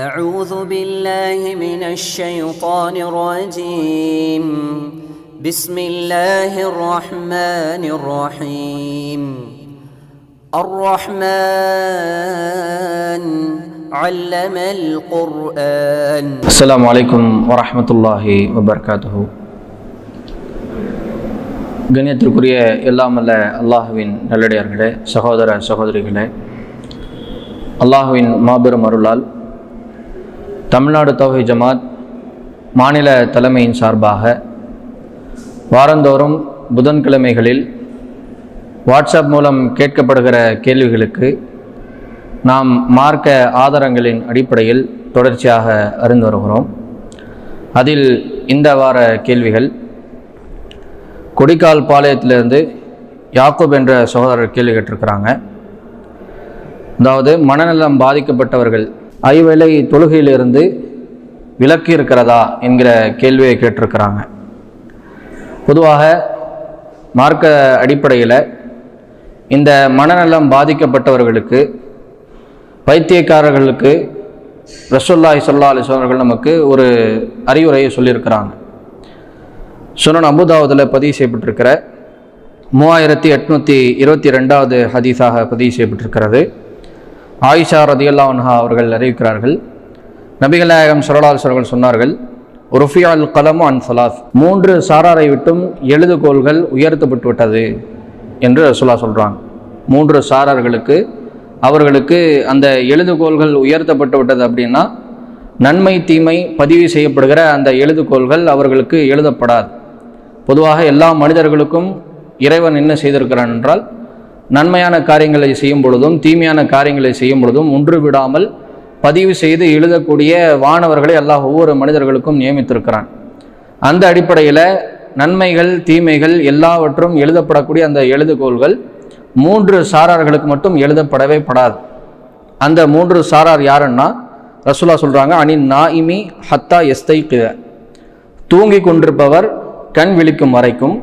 أعوذ بالله من الشيطان الرجيم بسم الله الرحمن الرحيم الرحمن علم القرآن அஸ்ஸலாமு அலைக்கும் வரஹ்மத்துல்லாஹி வபர்காத்துஹு கண்ணியத்திற்குரிய எல்லாமல்ல அல்லாஹுவின் நல்லடியார்களே சகோதர சகோதரிகளே அல்லாஹுவின் மாபெரும் அருளால் தமிழ்நாடு தௌஹி ஜமாத் மாநில தலைமையின் சார்பாக வாரந்தோறும் புதன்கிழமைகளில் வாட்ஸ்அப் மூலம் கேட்கப்படுகிற கேள்விகளுக்கு நாம் மார்க்க ஆதாரங்களின் அடிப்படையில் தொடர்ச்சியாக அறிந்து வருகிறோம். அதில் இந்த வார கேள்விகள் கொடிக்கால் பாளையத்திலிருந்து யாக்கூப் என்ற சகோதரர் கேள்வி கேட்டிருக்கிறாங்க. அதாவது மனநலம் பாதிக்கப்பட்டவர்கள் ஐவேளை தொழுகையிலிருந்து விலக்கு இருக்கிறதா என்கிற கேள்வியை கேட்டிருக்கிறாங்க. பொதுவாக மார்க்க அடிப்படையில் இந்த மனநலம் பாதிக்கப்பட்டவர்களுக்கு பைத்தியக்காரர்களுக்கு ரசோல்லாஹி சொல்லா அலிஸ்வர்கள் நமக்கு ஒரு அறிவுரையை சொல்லியிருக்கிறாங்க. சுனன் அபுதாவதில் பதிவு செய்யப்பட்டிருக்கிற மூவாயிரத்தி எட்நூற்றி இருபத்தி ரெண்டாவது ஹதீஸாக பதிவு செய்யப்பட்டிருக்கிறது. ஆயிஷா ரதியல்லான்ஹா அவர்கள் அறிவிக்கிறார்கள். நபிகள் நாயகம் சரலாசர்கள் சொன்னார்கள் ருஃபியால் கலமு அன் சலாஸ் மூன்று சாராரை விட்டும் எழுதுகோள்கள் உயர்த்தப்பட்டு விட்டது என்று ரசுல்லா சொல்கிறாங்க மூன்று சாரார்களுக்கு அவர்களுக்கு அந்த எழுதுகோள்கள் உயர்த்தப்பட்டு விட்டது அப்படின்னா நன்மை தீமை பதிவு செய்யப்படுகிற அந்த எழுதுகோள்கள் அவர்களுக்கு எழுதப்படாது. பொதுவாக எல்லா மனிதர்களுக்கும் இறைவன் என்ன செய்திருக்கிறான் என்றால் நன்மையான காரியங்களை செய்யும் பொழுதும் தீமையான காரியங்களை செய்யும் பொழுதும் ஒன்று விடாமல் பதிவு செய்து எழுதக்கூடிய வானவர்களை அல்லாஹ் ஒவ்வொரு மனிதர்களுக்கும் நியமித்திருக்கிறான். அந்த அடிப்படையில் நன்மைகள் தீமைகள் எல்லாவற்றும் எழுதப்படக்கூடிய அந்த எழுதுகோள்கள் மூன்று சாரார்களுக்கு மட்டும் எழுதப்படவே படாது. அந்த மூன்று சாரார் யாருன்னா ரசூலா சொல்கிறாங்க அணி நாயிமி ஹத்தா எஸ்தை தூங்கி கொண்டிருப்பவர் கண் விழிக்கும் வரைக்கும்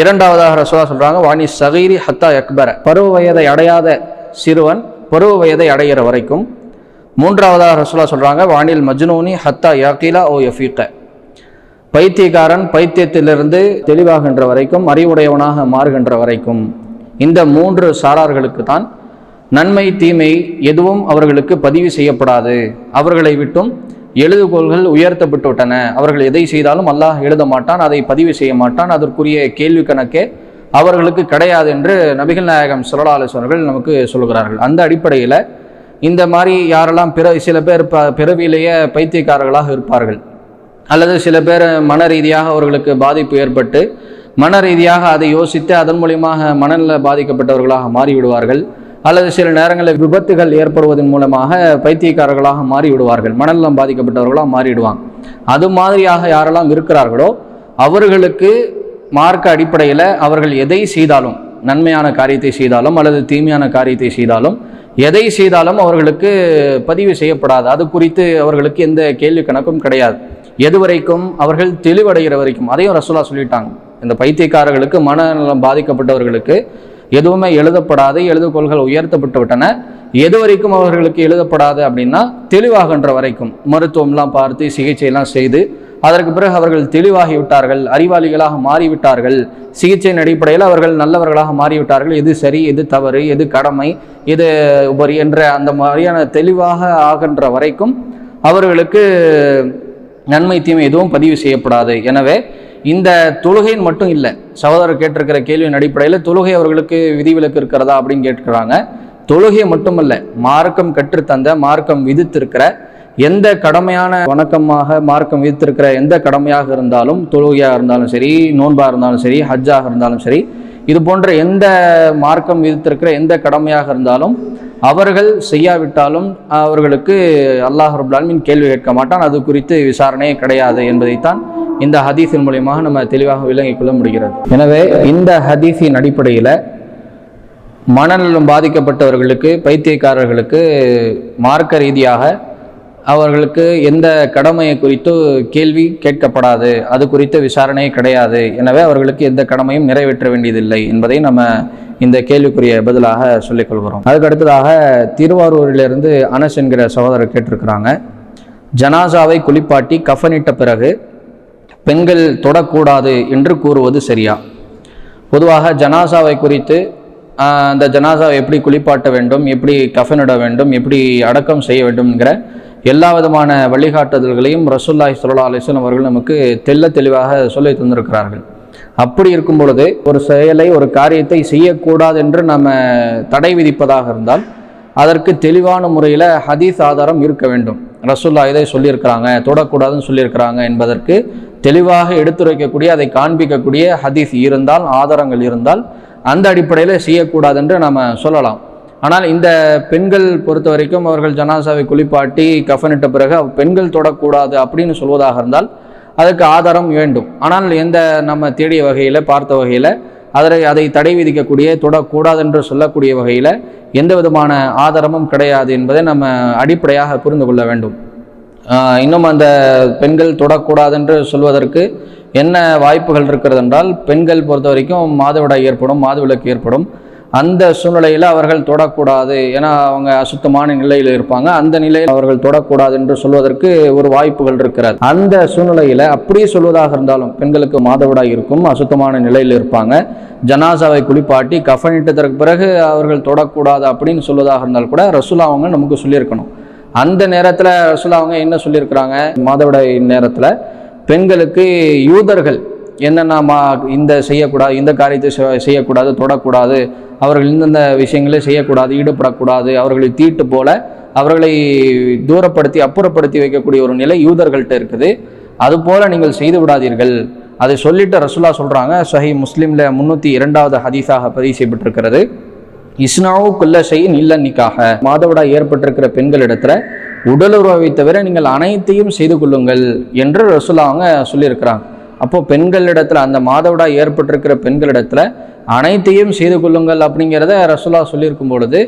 இரண்டாவதாக ரசூலா சொல்கிறாங்க வாணி சகைரி ஹத்தா அக்பர பருவ வயதை அடையாத சிறுவன் பருவ வயதை அடைகிற வரைக்கும். மூன்றாவதாக ரசோலா சொல்கிறாங்க வானில் மஜ்னூனி ஹத்தா யாக்கிலா ஓ யஃபீக்க பைத்தியக்காரன் பைத்தியத்திலிருந்து தெளிவாகின்ற வரைக்கும் அறிவுடையவனாக மாறுகின்ற வரைக்கும். இந்த மூன்று சாரார்களுக்கு தான் நன்மை தீமை எதுவும் அவர்களுக்கு பதிவு செய்யப்படாது. அவர்களை விட்டும் எழுதுகோள்கள் உயர்த்தப்பட்டு விட்டன அவர்கள் எதை செய்தாலும் அல்லாஹ் எழுத மாட்டான் அதை பதிவு செய்ய மாட்டான். அதற்குரிய கேள்வி கணக்கே அவர்களுக்கு கிடையாது என்று நபிகள் நாயகம் சுரலாலோசனர்கள் நமக்கு சொல்கிறார்கள். அந்த அடிப்படையில் இந்த மாதிரி யாரெல்லாம் பிற சில பேர் ப பிறவியிலேயே பைத்தியக்காரர்களாக இருப்பார்கள். அல்லது சில பேர் மன ரீதியாக அவர்களுக்கு பாதிப்பு ஏற்பட்டு மன ரீதியாக அதை யோசித்து அதன் மூலியமாக மனநல பாதிக்கப்பட்டவர்களாக மாறிவிடுவார்கள். அல்லது சில நேரங்களில் விபத்துகள் ஏற்படுவதன் மூலமாக பைத்தியக்காரர்களாக மாறிவிடுவார்கள். மனநலம் பாதிக்கப்பட்டவர்களாக மாறிடுவாங்க அது மாதிரியாக யாரெல்லாம் இருக்கிறார்களோ அவர்களுக்கு மார்க்க அடிப்படையில் அவர்கள் எதை செய்தாலும் நன்மையான காரியத்தை செய்தாலும் அல்லது தீமையான காரியத்தை செய்தாலும் எதை செய்தாலும் அவர்களுக்கு பதிவு செய்யப்படாது. அது குறித்து அவர்களுக்கு எந்த கேள்வி கணக்கும் கிடையாது. எது வரைக்கும் அவர்கள் தெளிவடைகிற வரைக்கும் அதையும் ரசோலா சொல்லிட்டாங்க. இந்த பைத்தியக்காரர்களுக்கு மனநலம் பாதிக்கப்பட்டவர்களுக்கு எதுவுமே எழுதப்படாது எழுதுகோள்கள் உயர்த்தப்பட்டு விட்டன. எது வரைக்கும் அவர்களுக்கு எழுதப்படாது அப்படின்னா தெளிவாகின்ற வரைக்கும் மருத்துவம்லாம் பார்த்து சிகிச்சையெல்லாம் செய்து அதற்கு பிறகு அவர்கள் தெளிவாகிவிட்டார்கள் அறிவாளிகளாக மாறிவிட்டார்கள். சிகிச்சையின் அடிப்படையில் அவர்கள் நல்லவர்களாக மாறிவிட்டார்கள். எது சரி எது தவறு எது கடமை எது உபரி என்ற அந்த மாதிரியான தெளிவாக ஆகின்ற வரைக்கும் அவர்களுக்கு நன்மை தீமை எதுவும் பதிவு செய்யப்படாது. எனவே இந்த தொழுகைன்னு மட்டும் இல்லை சகோதரர் கேட்டிருக்கிற கேள்வியின் அடிப்படையில் தொழுகை அவர்களுக்கு விதிவிலக்கு இருக்கிறதா அப்படின்னு கேட்கிறாங்க. தொழுகை மட்டுமல்ல மார்க்கம் கற்றுத்தந்த மார்க்கம் விதித்திருக்கிற எந்த கடமையான வணக்கமாக மார்க்கம் விதித்திருக்கிற எந்த கடமையாக இருந்தாலும் தொழுகையாக இருந்தாலும் சரி நோன்பாக இருந்தாலும் சரி ஹஜ்ஜாக இருந்தாலும் சரி இது போன்ற எந்த மார்க்கம் விதித்திருக்கிற எந்த கடமையாக இருந்தாலும் அவர்கள் செய்யாவிட்டாலும் அவர்களுக்கு அல்லாஹ் ரபுல்லாலுமின் கேள்வி கேட்க மாட்டான். அது குறித்து விசாரணையே கிடையாது என்பதைத்தான் இந்த ஹதீஸின் மூலியமாக நம்ம தெளிவாக விளங்கிக் கொள்ள முடிகிறது. எனவே இந்த ஹதீஸின் அடிப்படையில் மனநலம் பாதிக்கப்பட்டவர்களுக்கு பைத்தியக்காரர்களுக்கு மார்க்க ரீதியாக அவர்களுக்கு எந்த கடமையை குறித்து கேள்வி கேட்கப்படாது. அது குறித்த விசாரணை கிடையாது. எனவே அவர்களுக்கு எந்த கடமையும் நிறைவேற்ற வேண்டியதில்லை என்பதை நம்ம இந்த கேள்விக்குரிய பதிலாக சொல்லிக் கொள்கிறோம். அதுக்கு அடுத்ததாக திருவாரூரிலிருந்து அனஸ் என்கிற சகோதரர் கேட்டிருக்கிறாங்க. ஜனாசாவை குளிப்பாட்டி கஃனிட்ட பிறகு பெண்கள் தொடக்கூடாது என்று கூறுவது சரியா? பொதுவாக ஜனாசாவை குறித்து அந்த ஜனாசாவை எப்படி குளிப்பாட்ட வேண்டும் எப்படி கஃனிட வேண்டும் எப்படி அடக்கம் செய்ய வேண்டும் என்கிற எல்லா விதமான வழிகாட்டுதல்களையும் ரசூல்லாய் சுல்லா அலிஸ்லாம் அவர்கள் நமக்கு தெல்ல தெளிவாக சொல்லி தந்திருக்கிறார்கள். அப்படி இருக்கும் பொழுது ஒரு செயலை ஒரு காரியத்தை செய்யக்கூடாது என்று நம்ம தடை விதிப்பதாக இருந்தால் அதற்கு தெளிவான முறையில் ஹதீஸ் ஆதாரம் இருக்க வேண்டும். ரசூல்லா இதை சொல்லியிருக்கிறாங்க தொடக்கூடாதுன்னு சொல்லியிருக்கிறாங்க என்பதற்கு தெளிவாக எடுத்துரைக்கக்கூடிய அதை காண்பிக்கக்கூடிய ஹதீஸ் இருந்தால் ஆதாரங்கள் இருந்தால் அந்த அடிப்படையில் செய்யக்கூடாது என்று நம்ம சொல்லலாம். ஆனால் இந்த பெண்கள் பொறுத்த வரைக்கும் அவர்கள் ஜனாசாவை குளிப்பாட்டி கஃனிட்ட பிறகு பெண்கள் தொடக்கூடாது அப்படின்னு சொல்வதாக இருந்தால் அதுக்கு ஆதாரம் வேண்டும். ஆனால் எந்த நம்ம தேடிய வகையில் பார்த்த வகையில் அதை அதை தடை விதிக்கக்கூடிய தொடக்கூடாது என்று சொல்லக்கூடிய வகையில் எந்த விதமான ஆதாரமும் கிடையாது என்பதை நம்ம அடிப்படையாக புரிந்து கொள்ள வேண்டும். இன்னும் அந்த பெண்கள் தொடக்கூடாதென்று சொல்வதற்கு என்ன வாய்ப்புகள் இருக்கிறது என்றால் பெண்கள் பொறுத்த வரைக்கும் மாதவிடாய் ஏற்படும் மாதவிலக்கு ஏற்படும். அந்த சூழ்நிலையில் அவர்கள் தொடக்கூடாது. ஏன்னா அவங்க அசுத்தமான நிலையில் இருப்பாங்க. அந்த நிலையில் அவர்கள் தொடக்கூடாது என்று சொல்வதற்கு ஒரு வாய்ப்புகள் இருக்கிறது. அந்த சூழ்நிலையில் அப்படியே சொல்வதாக இருந்தாலும் பெண்களுக்கு மாதவிடாய் இருக்கும் அசுத்தமான நிலையில் இருப்பாங்க. ஜனாசாவை குளிப்பாட்டி கஃனிட்டதற்கு பிறகு அவர்கள் தொடக்கூடாது அப்படின்னு சொல்வதாக இருந்தால் கூட ரசூலா அவங்க நமக்கு சொல்லியிருக்கணும். அந்த நேரத்தில் ரசூலா அவங்க என்ன சொல்லியிருக்கிறாங்க? மாதவிடாய் நேரத்தில் பெண்களுக்கு யூதர்கள் என்னென்ன மா இந்த செய்யக்கூடாது இந்த காரியத்தை செ- செய்யக்கூடாது தொடக்கூடாது அவர்கள் இந்தந்த விஷயங்களை செய்யக்கூடாது ஈடுபடக்கூடாது அவர்களை தீட்டு போல அவர்களை தூரப்படுத்தி அப்புறப்படுத்தி வைக்கக்கூடிய ஒரு நிலை யூதர்கள்ட்ட இருக்குது. அதுபோல் நீங்கள் செய்து விடாதீர்கள். அதை சொல்லிட்டு ரசுல்லா சொல்கிறாங்க சஹி முஸ்லீமில் முந்நூற்றி இரண்டாவது ஹதீஸாக பதிவு செய்யப்பட்டிருக்கிறது. இஸ்னாவு குல்ல செய்யின் இல்ல நிக்காக. மாதவிடாய் ஏற்பட்டிருக்கிற பெண்களிடத்துல உடலுறவை தவிர நீங்கள் அனைத்தையும் செய்து கொள்ளுங்கள் என்று ரசூலா அவங்க சொல்லியிருக்கிறாங்க. அப்போ பெண்களிடத்துல அந்த மாதவிடா ஏற்பட்டிருக்கிற பெண்களிடத்துல அனைத்தையும் செய்து கொள்ளுங்கள் அப்படிங்கிறத ரசுலா சொல்லியிருக்கும் பொழுது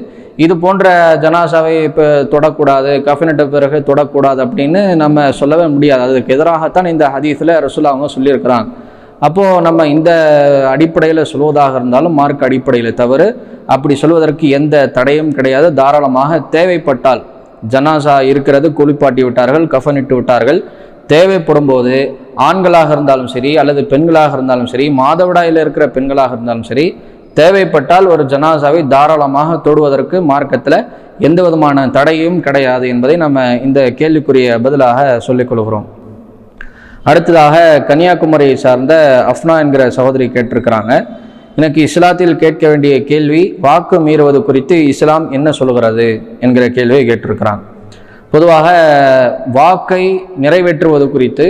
இது போன்ற ஜனாசாவை இப்போ தொடக்கூடாது கஃபினட்ட பிறகு தொடக்கூடாது அப்படின்னு நம்ம சொல்லவே முடியாது. அதுக்கு எதிராகத்தான் இந்த ஹதீஸில் ரசூலா அவங்க சொல்லியிருக்கிறாங்க. அப்போது நம்ம இந்த அடிப்படையில் சொல்வதாக இருந்தாலும் மார்க் அடிப்படையில் தவறு. அப்படி சொல்வதற்கு எந்த தடையும் கிடையாது. தாராளமாக தேவைப்பட்டால் ஜனாசா இருக்கிறது குளிப்பாட்டி விட்டார்கள் கஃனிட்டு விட்டார்கள். தேவைப்படும் போது ஆண்களாக இருந்தாலும் சரி அல்லது பெண்களாக இருந்தாலும் சரி மாதவிடாயில் இருக்கிற பெண்களாக இருந்தாலும் சரி தேவைப்பட்டால் ஒரு ஜனாசாவை தாராளமாக தொடுவதற்கு மார்க்கத்தில் எந்த விதமான தடையும் கிடையாது என்பதை நம்ம இந்த கேள்விக்குரிய பதிலாக சொல்லிக் கொள்கிறோம். அடுத்ததாக கன்னியாகுமரியை சார்ந்த அஃப்னா என்கிற சகோதரி கேட்டிருக்கிறாங்க. எனக்கு இஸ்லாத்தில் கேட்க வேண்டிய கேள்வி வாக்கு மீறுவது குறித்து இஸ்லாம் என்ன சொல்கிறது என்கிற கேள்வியை கேட்டிருக்கிறாங்க. பொதுவாக வாக்கை நிறைவேற்றுவது குறித்து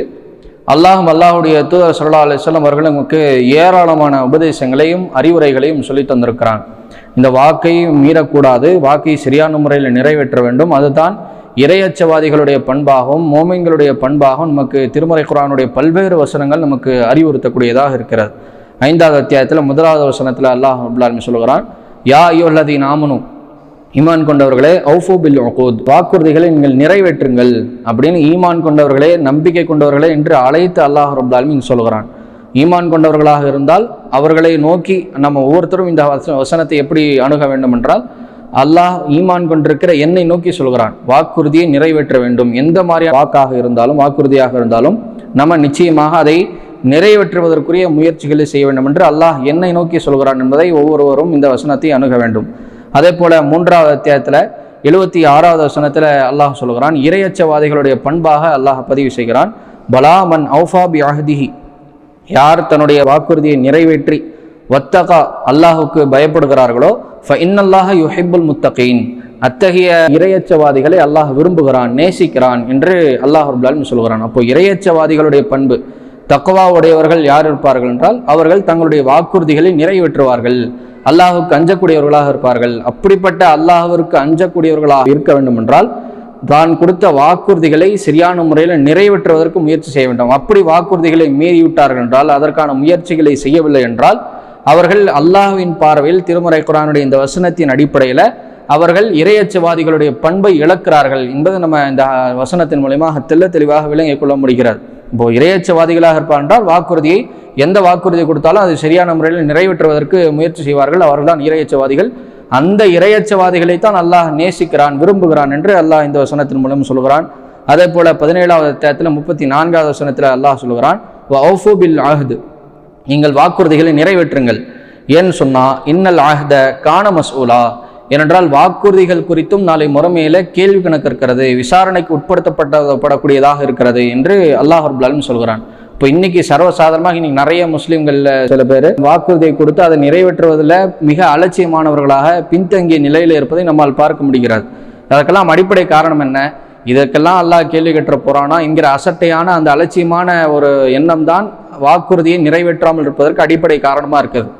அல்லாஹும் அல்லாஹுடைய தூதர் சல்லா அலுவலம் அவர்கள் நமக்கு ஏராளமான உபதேசங்களையும் அறிவுரைகளையும் சொல்லி தந்திருக்கிறாங்க. இந்த வாக்கை மீறக்கூடாது வாக்கை சரியான முறையில் நிறைவேற்ற வேண்டும். அதுதான் இரையச்சவாதிகளுடைய பண்பாகவும் மோமின்களுடைய பண்பாகவும் நமக்கு திருமறை குரானுடைய பல்வேறு வசனங்கள் நமக்கு அறிவுறுத்தக்கூடியதாக இருக்கிறது. ஐந்தாவது அத்தியாயத்தில் முதலாவது வசனத்தில் அல்லாஹ் அபுல்லாலுமே சொல்கிறான் யா ஐயோல்லதி நாமனும் ஈமான் கொண்டவர்களே அவுஃபு பில் உகூத் வாக்குறுதிகளை நீங்கள் நிறைவேற்றுங்கள் அப்படின்னு ஈமான் கொண்டவர்களே நம்பிக்கை கொண்டவர்களே என்று அழைத்து அல்லாஹ் ரபுல்லாலுமே சொல்கிறான். ஈமான் கொண்டவர்களாக இருந்தால் அவர்களை நோக்கி நம்ம ஒவ்வொருத்தரும் இந்த வசனத்தை எப்படி அணுக வேண்டும் என்றால் அல்லாஹ் ஈமான் கொண்டிருக்கிற என்னை நோக்கி சொல்கிறான். வாக்குறுதியை நிறைவேற்ற வேண்டும். எந்த மாதிரி வாக்காக இருந்தாலும் வாக்குறுதியாக இருந்தாலும் நம்ம நிச்சயமாக அதை நிறைவேற்றுவதற்குரிய முயற்சிகளை செய்ய வேண்டும் என்று அல்லாஹ் என்னை நோக்கி சொல்கிறான் என்பதை ஒவ்வொருவரும் இந்த வசனத்தை அணுக வேண்டும். அதே போல மூன்றாவது அத்தியாயத்தில் எழுபத்தி ஆறாவது வசனத்தில் அல்லாஹ் சொல்கிறான் இரையச்சவாதிகளுடைய பண்பாக அல்லாஹ் பதிவு செய்கிறான் பலா மன் அவுஃபா பி யார் தன்னுடைய வாக்குறுதியை நிறைவேற்றி வத்தகா அல்லாஹுக்கு பயப்படுகிறார்களோ ஃப யுஹிபுல் முத்தகீன் அத்தகைய இரையச்சவாதிகளை அல்லாஹ் விரும்புகிறான் நேசிக்கிறான் என்று அல்லாஹ் அபுல்லாலும் சொல்கிறான். அப்போ இரையச்சவாதிகளுடைய பண்பு தக்குவா உடையவர்கள் யார் இருப்பார்கள் என்றால் அவர்கள் தங்களுடைய வாக்குறுதிகளை நிறைவேற்றுவார்கள். அல்லாஹுக்கு அஞ்சக்கூடியவர்களாக இருப்பார்கள். அப்படிப்பட்ட அல்லாஹுவிற்கு அஞ்சக்கூடியவர்களாக இருக்க வேண்டும் என்றால் தான் கொடுத்த வாக்குறுதிகளை சரியான முறையில் நிறைவேற்றுவதற்கு முயற்சி செய்ய வேண்டும். அப்படி வாக்குறுதிகளை மீறிவிட்டார்கள் என்றால் அதற்கான முயற்சிகளை செய்யவில்லை என்றால் அவர்கள் அல்லாஹ்வின் பார்வையில் திருமுறை குரானுடைய இந்த வசனத்தின் அடிப்படையில் அவர்கள் இரையச்சவாதிகளுடைய பண்பை இழக்கிறார்கள் என்பது நம்ம இந்த வசனத்தின் மூலயமாக தெல்ல தெளிவாக விளங்கிக் கொள்ள முடிகிறது. இப்போ இரையச்சவாதிகளாக இருப்பார் என்றால் வாக்குறுதியை எந்த வாக்குறுதி கொடுத்தாலும் அது சரியான முறையில் நிறைவேற்றுவதற்கு முயற்சி செய்வார்கள். அவர்கள்தான் இரையச்சவாதிகள். அந்த இரையச்சவாதிகளைத்தான் அல்லாஹ் நேசிக்கிறான் விரும்புகிறான் என்று அல்லாஹ் இந்த வசனத்தின் மூலம் சொல்கிறான். அதே போல் பதினேழாவது தேத்தில் முப்பத்தி நான்காவது வசனத்தில் அல்லாஹ் சொல்கிறான் "வஅஃபு பில் ஆகுது நீங்கள் வாக்குறுதிகளை நிறைவேற்றுங்கள். ஏன்னு சொன்னா இன்னல் ஆஹ்த கான மசூலா. ஏனென்றால் வாக்குறுதிகள் குறித்தும் நாளை முறைமையில கேள்வி கணக்கு இருக்கிறது விசாரணைக்கு உட்படுத்தப்படப்படக்கூடியதாக இருக்கிறது என்று அல்லாஹ் அபுல்லாலும் சொல்கிறான். இப்போ இன்னைக்கு சர்வசாதாரணமாக இன்னைக்கு நிறைய முஸ்லீம்களில் சில பேர் வாக்குறுதியை கொடுத்து அதை நிறைவேற்றுவதில் மிக அலட்சியமானவர்களாக பின்தங்கிய நிலையில் இருப்பதை நம்மால் பார்க்க முடிகிறது. அதற்கெல்லாம் அடிப்படை காரணம் என்ன? இதற்கெல்லாம் அல்லாஹ் கேள்வி கட்டுற போறானா? என்கிற அசட்டையான அந்த அலட்சியமான ஒரு எண்ணம் தான் வாக்குறுதியை நிறைவேற்றாமல் இருப்பதற்கு அடிப்படை காரணமாக இருக்குது.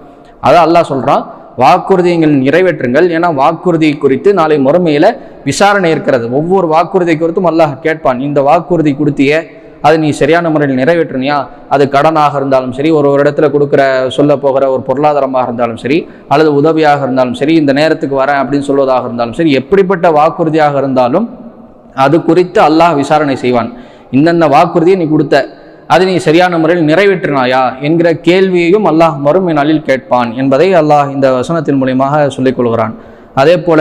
அதான் அல்லாஹ் சொல்கிறான் வாக்குறுதியை நிறைவேற்றுங்கள். ஏன்னா வாக்குறுதி குறித்து நாளை முறைமையில் விசாரணை இருக்கிறது. ஒவ்வொரு வாக்குறுதி குறித்தும் அல்லாஹ் கேட்பான் இந்த வாக்குறுதி கொடுத்திய அது நீ சரியான முறையில் நிறைவேற்றினியா? அது கடனாக இருந்தாலும் சரி ஒரு ஒரு இடத்துல கொடுக்குற சொல்ல போகிற ஒரு பொருளாதாரமாக இருந்தாலும் சரி அல்லது உதவியாக இருந்தாலும் சரி இந்த நேரத்துக்கு வரேன் அப்படின்னு சொல்வதாக இருந்தாலும் சரி எப்படிப்பட்ட வாக்குறுதியாக இருந்தாலும் அது குறித்து அல்லாஹ் விசாரணை செய்வான். இந்தந்த வாக்குறுதியை நீ கொடுத்த அதை நீ சரியான முறையில் நிறைவேற்றினாயா என்கிற கேள்வியையும் அல்லாஹ் மறுமை நாளில் கேட்பான் என்பதை அல்லாஹ் இந்த வசனத்தின் மூலியமாக சொல்லிக் கொள்கிறான். அதே போல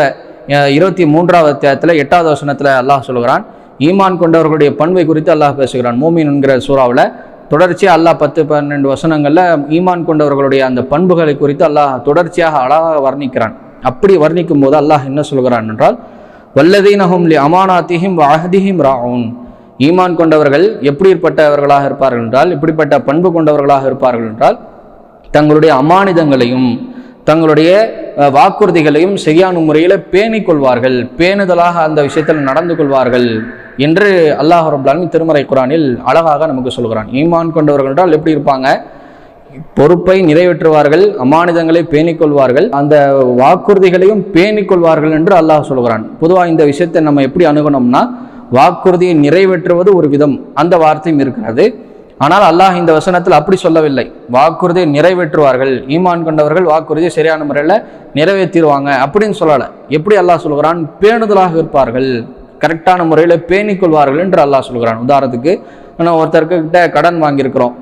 இருபத்தி மூன்றாவது அத்தியாயத்தில் எட்டாவது வசனத்தில் அல்லாஹ் சொல்கிறான் ஈமான் கொண்டவர்களுடைய பண்பை குறித்து அல்லாஹ் பேசுகிறான். மூமின் என்கிற சூறாவில் தொடர்ச்சியாக அல்லாஹ் பத்து பன்னெண்டு வசனங்களில் ஈமான் கொண்டவர்களுடைய அந்த பண்புகளை குறித்து அல்லாஹ் தொடர்ச்சியாக அழகாக வர்ணிக்கிறான். அப்படி வர்ணிக்கும் போது அல்லாஹ் என்ன சொல்கிறான் என்றால் வல்லதீனஹும் லி அமானாத்திஹிம் அஹதிஹிம் ராவுன் ஈமான் கொண்டவர்கள் எப்படிப்பட்டவர்களாக இருப்பார்கள் என்றால் இப்படிப்பட்ட பண்பு கொண்டவர்களாக இருப்பார்கள் என்றால் தங்களுடைய அமானிதங்களையும் தங்களுடைய வாக்குறுதிகளையும் சரியான முறையில் பேணிக் கொள்வார்கள் பேணுதலாக அந்த விஷயத்தில் நடந்து கொள்வார்கள் என்று அல்லாஹ் ரபுல்லாலும் திருமறை குரானில் அழகாக நமக்கு சொல்கிறான். ஈமான் கொண்டவர்கள் என்றால் எப்படி இருப்பாங்க? பொறுப்பை நிறைவேற்றுவார்கள் அமானிதங்களை பேணிக்கொள்வார்கள் அந்த வாக்குறுதிகளையும் பேணிக்கொள்வார்கள் என்று அல்லாஹ் சொல்கிறான். பொதுவாக இந்த விஷயத்தை நம்ம எப்படி அணுகணும்னா வாக்குறுதியை நிறைவேற்றுவது ஒரு விதம். அந்த வார்த்தையும் இருக்கிறது. ஆனால் அல்லாஹ் இந்த வசனத்தில் அப்படி சொல்லவில்லை. வாக்குறுதியை நிறைவேற்றுவார்கள். ஈமான் கொண்டவர்கள் வாக்குறுதியை சரியான முறையில் நிறைவேற்றிடுவாங்க அப்படின்னு சொல்லலை. எப்படி அல்லாஹ் சொல்கிறான்? பேணுதலாக இருப்பார்கள். கரெக்டான முறையில் பேணிக்கொள்வார்கள் என்று அல்லாஹ் சொல்கிறான். உதாரணத்துக்கு நான் ஒருத்தர்கிட்ட கடன் வாங்கியிருக்கிறோம்.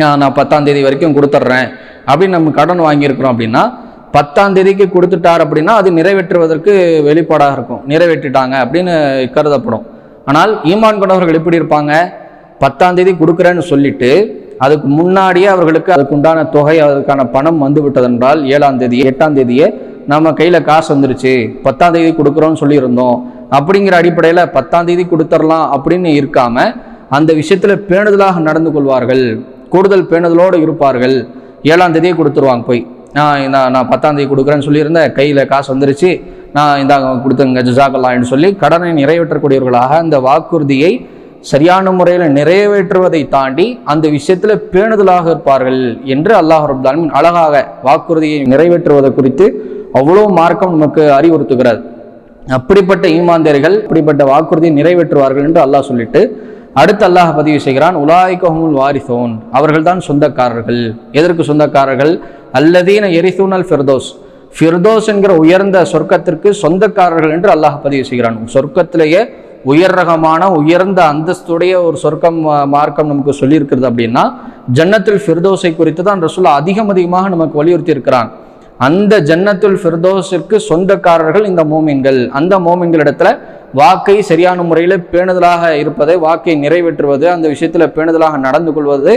நான் பத்தாம் தேதி வரைக்கும் கொடுத்துட்றேன். அப்படின்னு நம்ம கடன் வாங்கியிருக்கிறோம் அப்படின்னா பத்தாம் தேதிக்கு கொடுத்துட்டார் அப்படின்னா அது நிறைவேற்றுவதற்கு வெளிப்பாடாக இருக்கும். நிறைவேற்றிட்டாங்க அப்படின்னு கருதப்படும். ஆனால் ஈமான் கொண்டவர்கள் எப்படி இருப்பாங்க? பத்தாம் தேதி கொடுக்குறேன்னு சொல்லிட்டு அதுக்கு முன்னாடியே அவர்களுக்கு அதுக்குண்டான தொகை அதுக்கான பணம் வந்து விட்டதென்றால் ஏழாம் தேதி எட்டாம் தேதியே நம்ம கையில் காசு வந்துருச்சு. பத்தாம் தேதி கொடுக்குறோன்னு சொல்லியிருந்தோம். அப்படிங்கிற அடிப்படையில் பத்தாம் தேதி கொடுத்துடலாம் அப்படின்னு இருக்காம அந்த விஷயத்தில் பேணுதலாக நடந்து கொள்வார்கள். கூடுதல் பேணுதலோடு இருப்பார்கள். ஏழாம் தேதியே கொடுத்துருவாங்க போய். நான் நான் நான் பத்தாம் தேதி கொடுக்குறேன்னு சொல்லியிருந்தேன். கையில் காசு வந்துருச்சு. நான் இந்தாங்க கொடுத்துங்க ஜிசாக்கல்லான்னு சொல்லி கடனை நிறைவேற்றக்கூடியவர்களாக அந்த வாக்குறுதியை சரியான முறையில் நிறைவேற்றுவதை தாண்டி அந்த விஷயத்தில் பேணுதலாக இருப்பார்கள் என்று அல்லாஹ் ரபுல்லாலுமின் அழகாக வாக்குறுதியை நிறைவேற்றுவதை குறித்து அவ்வளோ மார்க்கம் நமக்கு அறிவுறுத்துகிறது அப்படிப்பட்ட ஈமாந்தியர்கள் அப்படிப்பட்ட வாக்குறுதியை நிறைவேற்றுவார்கள் என்று அல்லாஹ் சொல்லிட்டு அடுத்து அல்லாஹ் பதிவு செய்கிறான் உலாய்கஹுல் வாரிசோன். அவர்கள் தான் சொந்தக்காரர்கள். எதற்கு சொந்தக்காரர்கள்? அல்லதீன எரிசூனல் ஃபிர்தோஸ். ஃபிர்தோஸ் என்கிற உயர்ந்த சொர்க்கத்திற்கு சொந்தக்காரர்கள் என்று அல்லாஹ் பதிவு செய்கிறான். சொர்க்கத்திலேயே உயர் ரகமான உயர்ந்த அந்தஸ்துடைய ஒரு சொர்க்கம் மார்க்கம் நமக்கு சொல்லியிருக்கிறது அப்படின்னா ஜன்னத்தில் ஃபிர்தோஸை குறித்து தான் ரசூல்லா அதிகம் அதிகமாக நமக்கு வலியுறுத்தி இருக்கிறான் அந்த ஜன்னத்துல் ஃபிர்தோஸிற்கு சொந்தக்காரர்கள் இந்த மோமின்கள். அந்த மோமின்களிடத்துல வாக்கை சரியான முறையில் பேணுதலாக இருப்பதை வாக்கை நிறைவேற்றுவது அந்த விஷயத்தில் பேணுதலாக நடந்து கொள்வது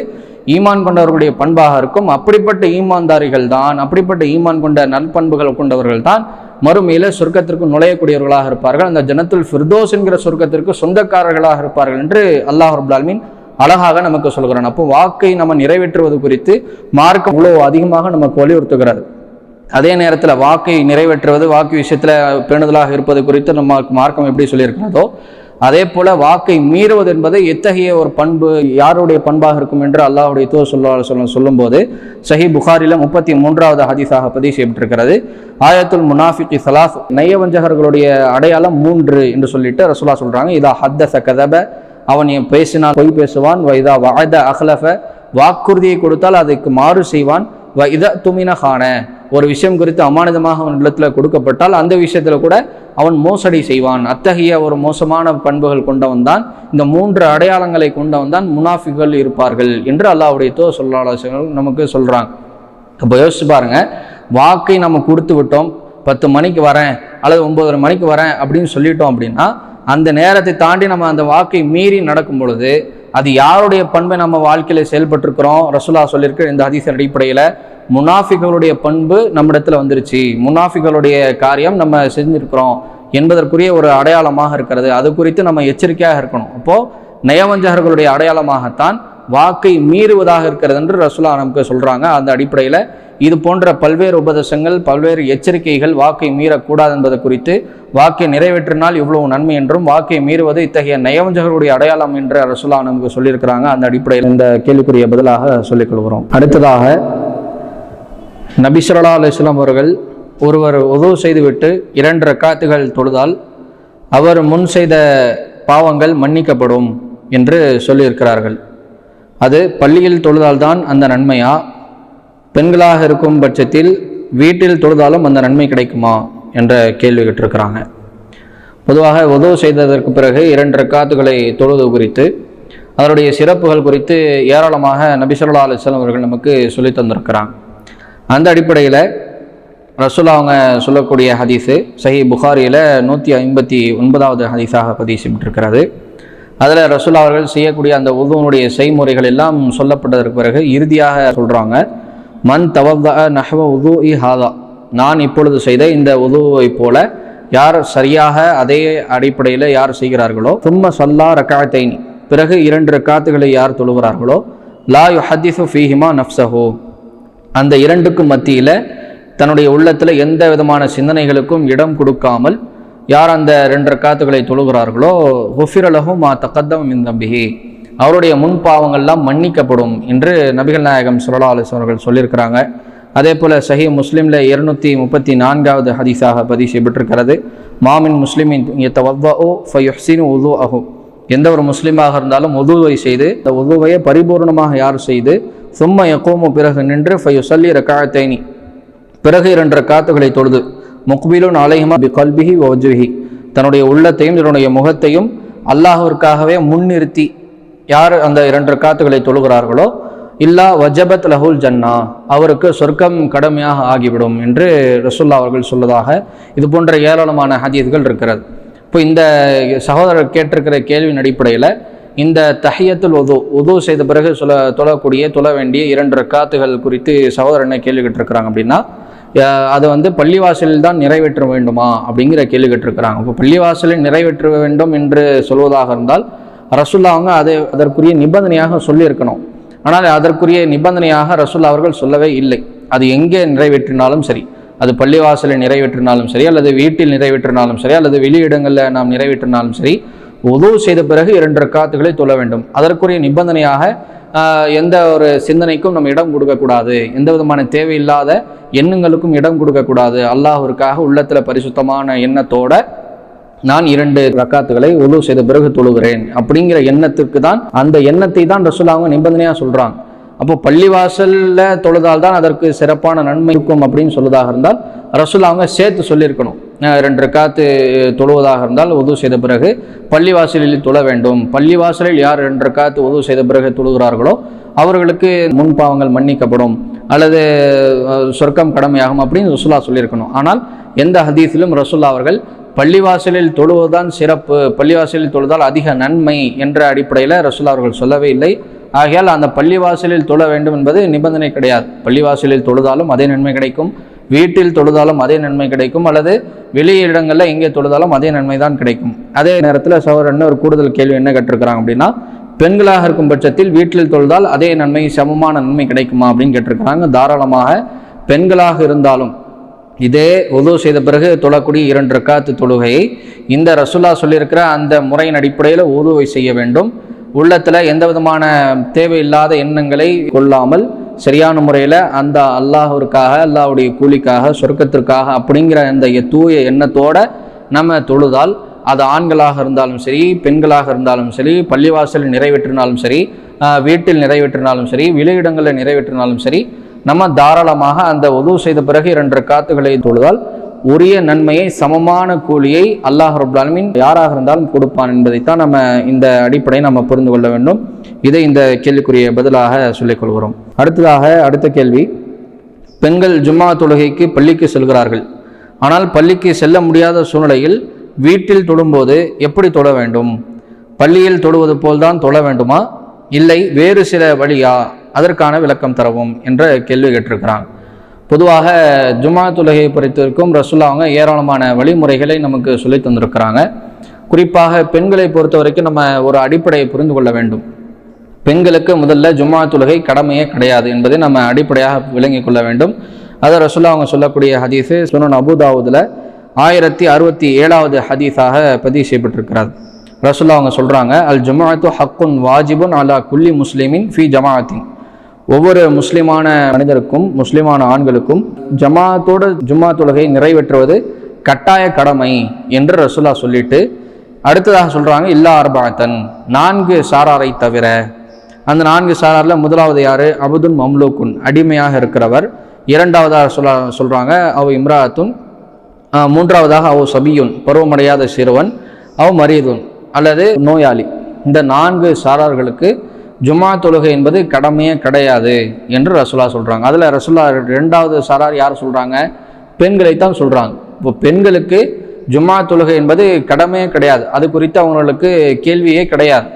ஈமான் கொண்டவர்களுடைய பண்பாக இருக்கும். அப்படிப்பட்ட ஈமான்தாரிகள் தான் அப்படிப்பட்ட ஈமான் கொண்ட நற்பண்புகள் கொண்டவர்கள் தான் மறுமையில் சொர்க்கத்திற்கு நுழையக்கூடியவர்களாக இருப்பார்கள். அந்த ஜனத்தில் ஃபிர்தோஸ் என்கிற சொர்க்கத்திற்கு சொந்தக்காரர்களாக இருப்பார்கள் என்று அல்லாஹ் ரபுல்லால்மீன் அழகாக நமக்கு சொல்கிறான். அப்போ வாக்கை நம்ம நிறைவேற்றுவது குறித்து மார்க்கம் இவ்வளோ அதிகமாக நமக்கு வலியுறுத்துகிறது. அதே நேரத்தில் வாக்கை நிறைவேற்றுவது வாக்கு விஷயத்தில் பேணுதலாக இருப்பது குறித்து நம்ம மார்க்கம் எப்படி சொல்லியிருக்கிறதோ அதே போல வாக்கை மீறுவது என்பது எத்தகைய ஒரு பண்பு யாருடைய பண்பாக இருக்கும் என்று அல்லாஹ்வுடைய தூர் சொல்ல சொல்ல சொல்லும்போது சஹி புகாரில முப்பத்தி மூன்றாவது ஹதீஸாக பதிவு செய்யப்பட்டிருக்கிறது. ஆயத்துல் முனாஃபிக் சலாஸ் நயவஞ்சகர்களுடைய அடையாளம் மூன்று என்று சொல்லிட்டு ரசுல்லா சொல்றாங்க. இதா ஹத்த கதப அவன் என் பேசினால் பொய் பேசுவான். வைதா வாத அஹ்லஃப வாக்குறுதியை கொடுத்தால் அதுக்கு மாறு செய்வான். வ இத துமினஹான ஒரு விஷயம் குறித்து அமானிதமாக அவன் இடத்துல கொடுக்கப்பட்டால் அந்த விஷயத்தில் கூட அவன் மோசடி செய்வான். அத்தகைய ஒரு மோசமான பண்புகள் கொண்டவன் தான் இந்த மூன்று அடையாளங்களை கொண்டவன் தான் முனாஃபிகள் இருப்பார்கள் என்று அல்லாவுடைய தோ சொல்லாளர்கள் நமக்கு சொல்கிறாங்க இப்போ யோசிச்சு பாருங்க வாக்கை நம்ம கொடுத்து விட்டோம் பத்து மணிக்கு வரேன் அல்லது ஒன்பதரை மணிக்கு வரேன் அப்படின்னு சொல்லிட்டோம் அப்படின்னா அந்த நேரத்தை தாண்டி நம்ம அந்த வாக்கை மீறி நடக்கும் பொழுது அது யாருடைய பண்பை நம்ம வாழ்க்கையில் செயல்பட்டிருக்கிறோம்? ரசுல்லா சொல்லியிருக்க இந்த ஹதீசன் அடிப்படையில் முனாஃபிகளுடைய பண்பு நம்மிடத்துல வந்துருச்சு. முனாஃபிகளுடைய காரியம் நம்ம செஞ்சுருக்கிறோம் என்பதற்குரிய ஒரு அடையாளமாக இருக்கிறது. அது குறித்து நம்ம எச்சரிக்கையாக இருக்கணும். அப்போது நயவஞ்சகர்களுடைய அடையாளமாகத்தான் வாக்கை மீறுவதாக இருக்கிறது என்று ரசுல்லா நமக்கு சொல்கிறாங்க அந்த அடிப்படையில் இது போன்ற பல்வேறு உபதேசங்கள் பல்வேறு எச்சரிக்கைகள் வாக்கை மீறக்கூடாது என்பது குறித்து வாக்கை நிறைவேற்றினால் இவ்வளவு நன்மை என்றும் வாக்கை மீறுவது இத்தகைய நயவஞ்சகருடைய அடையாளம் என்று ரசுல்லா நமக்கு சொல்லியிருக்கிறாங்க. அந்த அடிப்படையில் இந்த கேள்விக்குரிய பதிலாக சொல்லிக் கொள்கிறோம். அடுத்ததாக நபி அலுவலாம் அவர்கள் ஒருவர் உதவு செய்துவிட்டு இரண்டு ரக்காத்துகள் தொழுதால் அவர் முன் செய்த பாவங்கள் மன்னிக்கப்படும் என்று சொல்லியிருக்கிறார்கள். அது பள்ளியில் தொழுதால்தான் அந்த நன்மையா? பெண்களாக இருக்கும் பட்சத்தில் வீட்டில் தொழுதாலும் அந்த நன்மை கிடைக்குமா என்ற கேள்வி கேட்டிருக்கிறாங்க. பொதுவாக உதவு செய்ததற்கு பிறகு இரண்டு ரக்காத்துகளை தொழுது குறித்து அதனுடைய சிறப்புகள் குறித்து ஏராளமாக நபிசல்லா அலிஸ்லாம் அவர்கள் நமக்கு சொல்லி தந்திருக்கிறாங்க. அந்த அடிப்படையில் ரசூலா அவங்க சொல்லக்கூடிய ஹதீஸு சஹி புகாரியில் நூற்றி ஐம்பத்தி ஒன்பதாவது ஹதீஸாக பதிக்கப்பட்டிருக்கிறது அதில் ரசூலா அவர்கள் செய்யக்கூடிய அந்த உதவுனுடைய செய்முறைகள் எல்லாம் சொல்லப்பட்டதற்கு பிறகு இறுதியாக சொல்கிறாங்க மன் தவத நஹவ உது இ ஹாதா. நான் இப்பொழுது செய்த இந்த உதுவை போல யார் சரியாக அதே அடிப்படையில் யார் செய்கிறார்களோ தும்ம சல்லா ரக்காத்தைனி பிறகு இரண்டு ரக்காத்துகளை யார் தொழுகிறார்களோ லா யுஹதிசு ஃபீஹிமா நஃப்சஹோ அந்த இரண்டுக்கும் மத்தியில் தன்னுடைய உள்ளத்தில் எந்த விதமான சிந்தனைகளுக்கும் இடம் கொடுக்காமல் யார் அந்த ரெண்டு ரக்காத்துகளை தொழுகிறார்களோ ஹுஃபிரலஹும் மா தக்கத்தம் இந்தம்பிகி அவருடைய முன் பாவங்கள்லாம் மன்னிக்கப்படும் என்று நபிகள் நாயகம் சுல்லா அவர்கள் சொல்லியிருக்கிறாங்க. அதே போல் சஹி முஸ்லீமில் இருநூற்றி முப்பத்தி நான்காவது ஹதீஸாக பதிவு செய்யப்பட்டிருக்கிறது. மாமின் முஸ்லிமின் ஓ ஃபயுஹ்சின் உது அஹு எந்த ஒரு முஸ்லீமாக இருந்தாலும் உதுவை செய்து இந்த உதுவையை பரிபூர்ணமாக யார் செய்து சும்மா யக்கோமு பிறகு நின்று ஃபயுசல்லி ரக்காயத்தைனி பிறகு இரண்டு ரக்காத்துகளை தொழுது. முக்பிலுன் அலைஹிமா பி கல்பிஹி ஓஜுஹி தன்னுடைய உள்ளத்தையும் தன்னுடைய முகத்தையும் அல்லாஹிற்காகவே முன்னிறுத்தி யார் அந்த இரண்டு காத்துகளை தொழுகிறார்களோ இல்லா வஜபத் லஹுல் ஜன்னா அவருக்கு சொர்க்கம் கடமையாக ஆகிவிடும் என்று ரசுல்லா அவர்கள் சொல்லதாக இது போன்ற ஏராளமான ஹதீஸ்கள் இருக்கிறது. இப்போ இந்த சகோதரர் கேட்டிருக்கிற கேள்வியின் அடிப்படையில் இந்த தஹியத்தில் உது உது செய்த பிறகு சொல்ல தொழக்கூடிய தொழ வேண்டிய இரண்டு ரக்காத்துகள் குறித்து சகோதரர் என்ன கேள்வி கேட்டிருக்கிறாங்க அப்படின்னா அதை வந்து பள்ளிவாசலில் தான் நிறைவேற்ற வேண்டுமா? அப்படிங்கிற கேள்வி கேட்டிருக்கிறாங்க. இப்போ பள்ளிவாசலில் நிறைவேற்ற வேண்டும் என்று சொல்வதாக இருந்தால் ரசுல்லா அவங்க அதை அதற்குரிய நிபந்தனையாக சொல்லியிருக்கணும். ஆனால் அதற்குரிய நிபந்தனையாக ரசுல்லா அவர்கள் சொல்லவே இல்லை. அது எங்கே நிறைவேற்றினாலும் சரி அது பள்ளிவாசலில் நிறைவேற்றினாலும் சரி அல்லது வீட்டில் நிறைவேற்றினாலும் சரி அல்லது வெளியிடங்களில் நாம் நிறைவேற்றினாலும் சரி உதவு செய்த பிறகு இரண்டு ரக்காத்துகளை தொழ வேண்டும். அதற்குரிய நிபந்தனையாக எந்த ஒரு சிந்தனைக்கும் நம்ம இடம் கொடுக்கக்கூடாது. எந்த விதமான தேவையில்லாத எண்ணங்களுக்கும் இடம் கொடுக்கக்கூடாது. அல்லாஹிற்காக உள்ளத்தில் பரிசுத்தமான எண்ணத்தோட நான் இரண்டு ரக்காத்துகளை உழு செய்த பிறகு தொழுகிறேன் அப்படிங்கிற எண்ணத்திற்கு தான் அந்த எண்ணத்தை தான் ரசூல் அவங்க நிபந்தனையாக சொல்கிறாங்க அப்போ பள்ளிவாசலில் தொழுதால் தான் அதற்கு சிறப்பான நன்மை இருக்கும் அப்படின்னு சொல்லுவதாக இருந்தால் ரசூல் அவங்க சேர்த்து சொல்லியிருக்கணும். ரெண்டு ரக்காத்து தொழுவதாக இருந்தால் உதவு செய்த பிறகு பள்ளிவாசலில் தொழ வேண்டும். பள்ளிவாசலில் யார் ரெண்டு ரக்காத்து உதவு செய்த பிறகு தொழுகிறார்களோ அவர்களுக்கு முன்பாவங்கள் மன்னிக்கப்படும். அல்லது சொர்க்கம் கடமையாகும் அப்படின்னு ரசுல்லா சொல்லியிருக்கணும். ஆனால் எந்த ஹதீஸிலும் ரசுல்லா அவர்கள் பள்ளிவாசலில் தொழுவதுதான் சிறப்பு. பள்ளிவாசலில் தொழுதால் அதிக நன்மை என்ற அடிப்படையில் ரசூல்லா அவர்கள் சொல்லவே இல்லை. ஆகையால் அந்த பள்ளிவாசலில் தொழ வேண்டும் என்பது நிபந்தனை கிடையாது. பள்ளிவாசலில் தொழுதாலும் அதே நன்மை கிடைக்கும். வீட்டில் தொழுதாலும் அதே நன்மை கிடைக்கும். அல்லது வெளியிடங்களில் எங்கே தொழுதாலும் அதே நன்மை தான் கிடைக்கும். அதே நேரத்தில் சகோதரன் ஒரு கூடுதல் கேள்வி என்ன கேட்டிருக்கிறாங்க அப்படின்னா பெண்களாக இருக்கும் பட்சத்தில் வீட்டில் தொழுதால் அதே நன்மை சமமான நன்மை கிடைக்குமா அப்படின்னு கேட்டிருக்கிறாங்க. தாராளமாக பெண்களாக இருந்தாலும் இதே உதவு செய்த பிறகு தொழக்கூடிய இரண்டு ரக்காத்து தொழுகையை இந்த ரசுல்லா சொல்லியிருக்கிற அந்த முறையின் அடிப்படையில் உதவை செய்ய வேண்டும். உள்ளத்தில் எந்த விதமான தேவையில்லாத எண்ணங்களை கொள்ளாமல் சரியான முறையில் அந்த அல்லாஹிற்காக அல்லாஹுடைய கூலிக்காக சொர்க்கத்திற்காக அப்படிங்கிற அந்த தூய எண்ணத்தோடு நம்ம தொழுதால் அது ஆண்களாக இருந்தாலும் சரி பெண்களாக இருந்தாலும் சரி பள்ளிவாசலில் நிறைவேற்றினாலும் சரி வீட்டில் நிறைவேற்றினாலும் சரி வெளியிடங்களில் நிறைவேற்றினாலும் சரி நம்ம தாராளமாக அந்த உதவு செய்த பிறகு இரண்டு காத்துகளை தொழுதால் உரிய நன்மையை சமமான கூலியை அல்லாஹ் ரபுல்லாலுமின் யாராக இருந்தாலும் கொடுப்பான் என்பதைத்தான் நம்ம இந்த அடிப்படையை நம்ம புரிந்து கொள்ள வேண்டும். இதை இந்த கேள்விக்குரிய பதிலாக சொல்லிக் கொள்கிறோம். அடுத்ததாக அடுத்த கேள்வி. பெண்கள் ஜும்மா தொழுகைக்கு பள்ளிக்கு செல்கிறார்கள். ஆனால் பள்ளிக்கு செல்ல முடியாத சூழ்நிலையில் வீட்டில் தொழும்போது எப்படி தொழ வேண்டும்? பள்ளியில் தொழுவது போல்தான் தொழ வேண்டுமா? இல்லை வேறு சில வழியா? அதற்கான விளக்கம் தரவும் என்ற கேள்வி கேட்டிருக்கிறான். பொதுவாக ஜும்மா தொலகை பொறுத்திருக்கும் ரசுல்லா அவங்க ஏராளமான வழிமுறைகளை நமக்கு சொல்லி தந்திருக்கிறாங்க. குறிப்பாக பெண்களை பொறுத்த வரைக்கும் நம்ம ஒரு அடிப்படையை புரிந்து கொள்ள வேண்டும். பெண்களுக்கு முதல்ல ஜும்மா தொழுகை கடமையே கிடையாது என்பதை நம்ம அடிப்படையாக விளங்கிக் கொள்ள வேண்டும். அதை ரசுல்லா அவங்க சொல்லக்கூடிய ஹதீஸு சுனன் அபுதாவுதில் ஆயிரத்தி அறுபத்தி ஏழாவது ஹதீஸாக பதிவு செய்யப்பட்டிருக்கிறார். ரசுல்லா அவங்க சொல்கிறாங்க அல் ஜுமாத்து ஹக்குன் வாஜிபுன் அலா குல்லி முஸ்லிமின் ஃபி ஜமாத்தின் ஒவ்வொரு முஸ்லிமான மனிதருக்கும் முஸ்லிமான ஆண்களுக்கும் ஜமாத்தோட ஜும்மா தொழுகை நிறைவேற்றுவது கட்டாய கடமை என்று ரசுல்லா சொல்லிட்டு அடுத்ததாக சொல்கிறாங்க இல்லா அர்பாத்தன். நான்கு சாராரை தவிர அந்த நான்கு சாராரில் முதலாவது யார்? அபுதுன் மம்லூக்குன் அடிமையாக இருக்கிறவர். இரண்டாவதாக சொல்ல சொல்கிறாங்க அவ் இம்ராத்துன். மூன்றாவதாக அவ சபியுன் பருவமடையாத சிறுவன். அவ் மரியதுன் அல்லது நோயாளி. இந்த நான்கு சாரார்களுக்கு ஜும்மா தொழுகை என்பது கடமையே கிடையாது என்று ரசுல்லா சொல்கிறாங்க அதில் ரசுல்லா ரெண்டாவது சாரார் யார் சொல்கிறாங்க பெண்களை தான் சொல்கிறாங்க இப்போ பெண்களுக்கு ஜும்மா தொழுகை என்பது கடமையே கிடையாது. அது குறித்து அவங்களுக்கு கேள்வியே கிடையாது.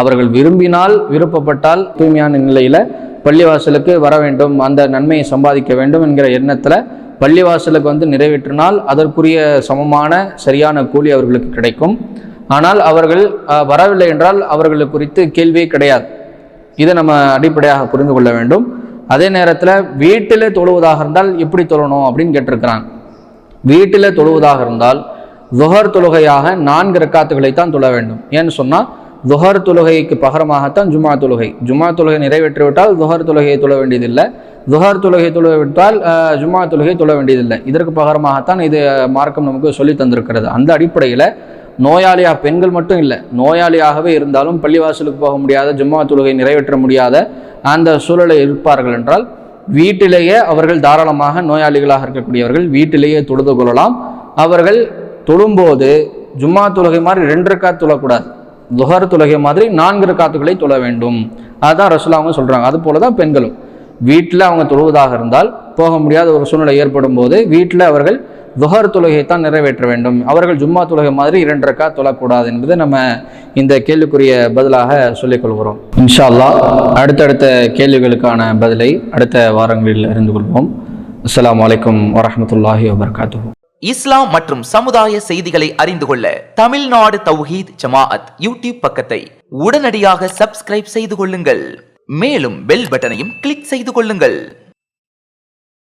அவர்கள் விரும்பினால் விருப்பப்பட்டால் தூய்மையான நிலையில் பள்ளிவாசலுக்கு வர வேண்டும் அந்த நன்மையை சம்பாதிக்க வேண்டும் என்கிற எண்ணத்தில் பள்ளிவாசலுக்கு வந்து நிறைவேற்றினால் அதற்குரிய சமமான சரியான கூலி அவர்களுக்கு கிடைக்கும். ஆனால் அவர்கள் வரவில்லை என்றால் அவர்களுக்கு குறித்து கேள்வியே கிடையாது. இதை நம்ம அடிப்படையாக புரிந்து கொள்ள வேண்டும். அதே நேரத்தில் வீட்டிலே தொழுவதாக இருந்தால் எப்படி தொழணும் அப்படின்னு கேட்டிருக்கிறாங்க. வீட்டில் தொழுவதாக இருந்தால் துஹர் தொழுகையாக நான்கு ரக்காத்துகளை தான் தொழ வேண்டும். ஏன்னு சொன்னால் துஹர் தொழுகைக்கு பகரமாகத்தான் ஜுமா தொழுகை. ஜுமா தொழுகை நிறைவேற்றிவிட்டால் துஹர் தொழுகையை தொழ வேண்டியதில்லை. துஹர் தொழுகை தொழ விட்டால் ஜுமா தொழுகை தொழ வேண்டியதில்லை. இதற்கு பகரமாகத்தான் இது மார்க்கம் நமக்கு சொல்லி தந்திருக்கிறது. அந்த அடிப்படையில் நோயாளியாக பெண்கள் மட்டும் இல்லை நோயாளியாகவே இருந்தாலும் பள்ளிவாசலுக்கு போக முடியாத ஜும்மா தொழுகை நிறைவேற்ற முடியாத அந்த சூழலில் இருப்பார்கள் என்றால் வீட்டிலேயே அவர்கள் தாராளமாக நோயாளிகளாக இருக்கக்கூடியவர்கள் வீட்டிலேயே தொழுது கொள்ளலாம். அவர்கள் தொழும்போது ஜும்மா தொழுகை மாதிரி ரெண்டு ரக்காத் தொழக்கூடாது. துஹர் தொழுகை மாதிரி நான்கு ரக்காத்துகளை தொழ வேண்டும். அதுதான் ரசுல்லா அவங்க சொல்கிறாங்க அது போல தான் பெண்களும். வீட்டில் அவங்க தொழுவதாக இருந்தால் போக முடியாத ஒரு சூழ்நிலை ஏற்படும் போது வீட்டில் அவர்கள் துஹர் தொழுகையை தான் நிறைவேற்ற வேண்டும். அவர்கள் ஜும்மா தொழுகை மாதிரி இரண்டு ரக்கா தொழக்கூடாது என்பது நம்ம இந்த கேள்விக்குரிய பதிலாக சொல்லிக் கொள்கிறோம். இன்ஷா அல்லாஹ் அடுத்தடுத்த கேள்விகளுக்கான பதிலை அடுத்த வாரங்களில் அறிந்து கொள்வோம். அஸ்லாம் வலைக்கம் வரமத்துல்லாஹி வபர்காத்து இஸ்லாம் மற்றும் சமுதாய செய்திகளை அறிந்து கொள்ள தமிழ்நாடு தௌஹீத் ஜமாஅத் யூடியூப் பக்கத்தை உடனடியாக சப்ஸ்கிரைப் செய்து கொள்ளுங்கள். மேலும் பெல் பட்டனையும் கிளிக் செய்து கொள்ளுங்கள்.